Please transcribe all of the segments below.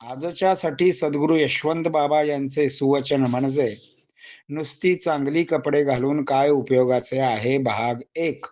आजच्या साठी सद्गुरु यशवंत बाबा यांचे सुवचन म्हणजे नुसती चांगली कपडे घालून काय उपयोगाचे आहे? भाग एक.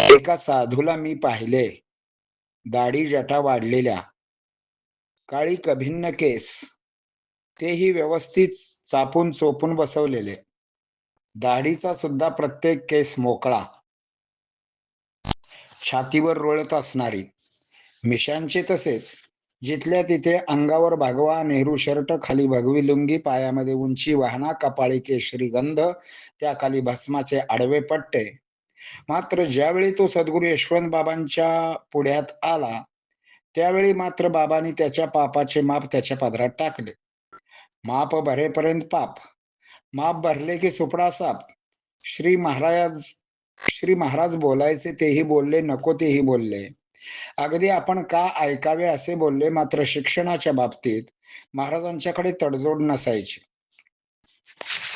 एका साधूला मी पाहिले. दाढी जटा वाढलेल्या. काळी कभिन्न केस. तेही व्यवस्थित चापून चोपून बसवलेले. दाढीचा सुद्धा प्रत्येक केस मोकळा. छातीवर रोळत असणारी. मिशांचे तसेच. जिथल्या तिथे अंगावर भगवा नेहरू शर्ट खाली भगवी लुंगी पायामध्ये उंची वाहना कपाळी केशरी गंध त्या खाली भस्माचे आडवे पट्टे. मात्र ज्यावेळी तो सद्गुरू यशवंत बाबांच्या पुढ्यात आला त्यावेळी मात्र बाबांनी त्याच्या पापाचे माप त्याच्या पदरात टाकले. माप भरेपर्यंत पाप. माप भरले की सुपडा साप. श्री महाराज श्री महाराज बोलायचे तेही बोलले नको तेही बोलले. अगदी आपण का ऐकावे असे बोलले मात्र शिक्षणाच्या बाबतीत महाराजांच्याकडे तडजोड नसायची.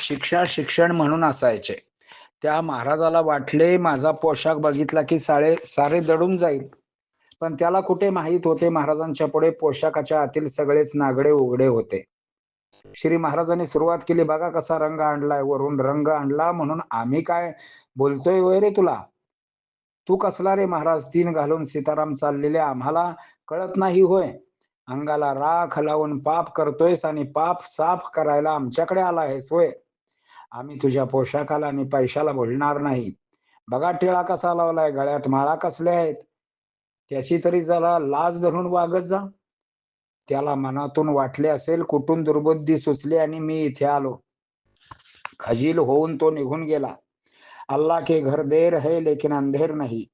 शिक्षा शिक्षण म्हणून असायचे. त्या महाराजाला वाटले माझा पोशाख बघितला की साळे सारे दडून जाईल. पण त्याला कुठे माहीत होते महाराजांच्या पुढे पोशाखाच्या आतील सगळेच नागडे उघडे होते. श्री महाराजांनी सुरुवात केली बघा कसा रंग आणलाय वरून रंग आणला म्हणून आम्ही काय बोलतोय वय रे तुला? तू कसला रे महाराज तीन घालून सीताराम चाललेले आम्हाला? कळत नाही होय. अंगाला राख लावून पाप करतोयस आणि पाप साफ करायला आमच्याकडे आला आहेस होय. आम्ही तुझ्या पोशाखाला आणि पैशाला बोलणार नाही. बघा टिळा कसा लावलाय गळ्यात माळा कसल्या आहेत? त्याची तरी जरा लाज धरून वागत जा. त्याला मनातून वाटले असेल कुठून दुर्बुद्धी सुचली आणि मी इथे आलो. खजील होऊन तो निघून गेला. अल्ला के घर देर है लेकिन अंधेर नाही।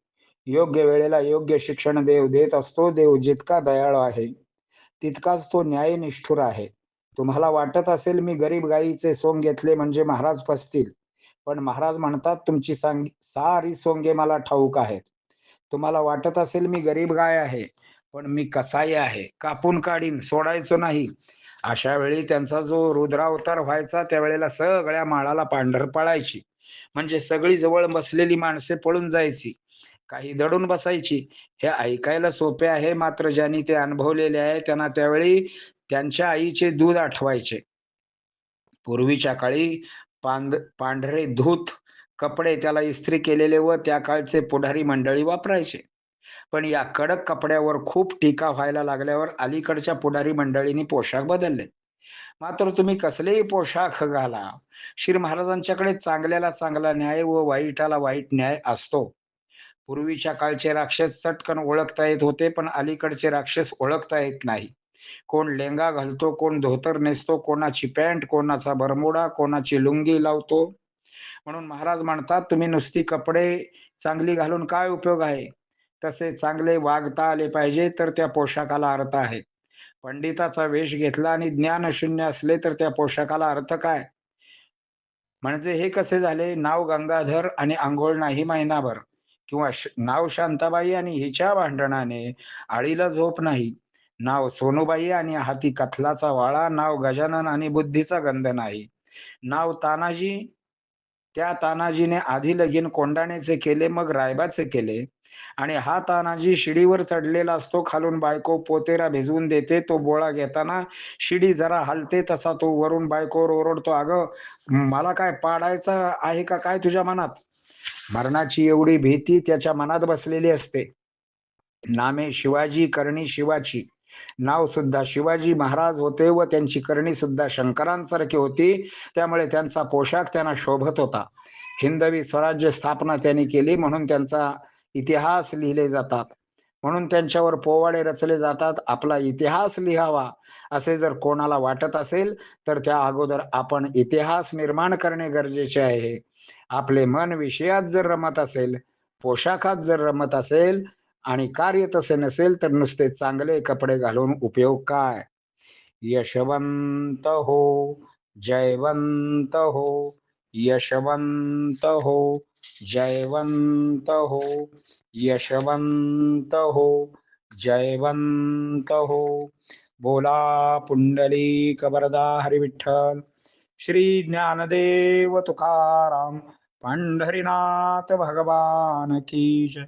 योग्य वेळेला योग्य शिक्षण देव देत असतो देव जितका दयाळू आहे तितकाच तो न्याय निष्ठुर आहे. तुम्हाला वाटत असेल मी गरीब गायीचे सोंग घेतले म्हणजे महाराज फसतील पण महाराज म्हणतात तुमची सांग सारी सोंगे मला ठाऊक आहेत. तुम्हाला वाटत असेल मी गरीब गाय आहे पण मी कसाई आहे कापून काढीन सोडायचो नाही. अशा वेळी त्यांचा जो रुद्रावतार व्हायचा त्यावेळेला सगळ्या माळाला पांढर पळायची. म्हणजे सगळी जवळ बसलेली माणसे पळून जायची. काही दडून बसायची. हे ऐकायला सोपे आहे मात्र ज्यांनी ते अनुभवलेले आहे त्यांना त्यावेळी त्यांच्या आईचे दूध आठवायचे. पूर्वीच्या काळी पांढ पांढरे धूत कपडे त्याला इस्त्री केलेले व त्या काळचे पुढारी मंडळी वापरायचे. पण या कडक कपड्यावर खूप टीका व्हायला लागल्यावर अलीकडच्या पुढारी मंडळींनी पोशाख बदलले. मात्र तुम्ही कसलेही पोशाख घाला. श्री महाराजांच्याकडे चांगल्याला चांगला न्याय व वाईटाला वाईट न्याय असतो. पूर्वीच्या काळचे राक्षस चटकन ओळखता येत होते पण अलीकडचे राक्षस ओळखता येत नाही. कोण लेंगा घालतो कोण धोतर नेसतो कोणाची पॅन्ट कोणाचा बरमोडा कोणाची लुंगी लावतो. म्हणून महाराज म्हणतात तुम्ही नुसती कपडे चांगली घालून काय उपयोग आहे? तसे चांगले वागता आले पाहिजे तर त्या पोशाखाला अर्थ आहे. पंडिताचा वेश घेतला आणि ज्ञान शून्य असले तर त्या पोशाखाला अर्थ काय? म्हणजे हे कसे झाले? नाव गंगाधर आणि आंघोळ नाही महिनाभर. किंवा नाव शांताबाई आणि हिच्या भांडणाने आळीला झोप नाही. नाव सोनूबाई आणि हाती कथलाचा वाळा नाव गजानन आणि बुद्धीचा गंध नाही. नाव तानाजी त्या तानाजीने आधी लगीन कोंडाण्याचे केले मग रायबाचे केले. आणि हा तानाजी शिडीवर चढलेला असतो खालून बायको पोतेरा भिजवून देते तो बोळा घेताना शिडी जरा हलते तसा तो वरून बायकोवर ओरडतो अगं मला काय पाडायचं आहे का? काय तुझ्या मनात? मरणाची एवढी भीती त्याच्या मनात बसलेली असते. नामे शिवाजी करणी शिवाची. नाव सुद्धा शिवाजी महाराज होते व त्यांची करणी सुद्धा शंकरांसारखी होती. त्यामुळे त्यांचा पोशाख त्यांना शोभत होता. हिंदवी स्वराज्य स्थापना त्यांनी केली म्हणून त्यांचा इतिहास लिहिले जातात. म्हणून त्यांच्यावर पोवाडे रचले जातात. आपला इतिहास लिहावा असे जर कोणाला वाटत असेल तर त्या अगोदर आपण इतिहास निर्माण करणे गरजेचे आहे. आपले मन विषयात जर रमत असेल पोशाखात जर रमत असेल आणि कार्य तसे नसेल तर नुसते चांगले कपडे घालून उपयोग काय? यशवंत हो जयवंत हो यशवंत हो जयवंत हो यशवंत हो जयवंत हो। बोला पुंडली कबरदा हरिविठ्ठल श्री ज्ञानदेव तुकाराम पंढरीनाथ भगवान की जय।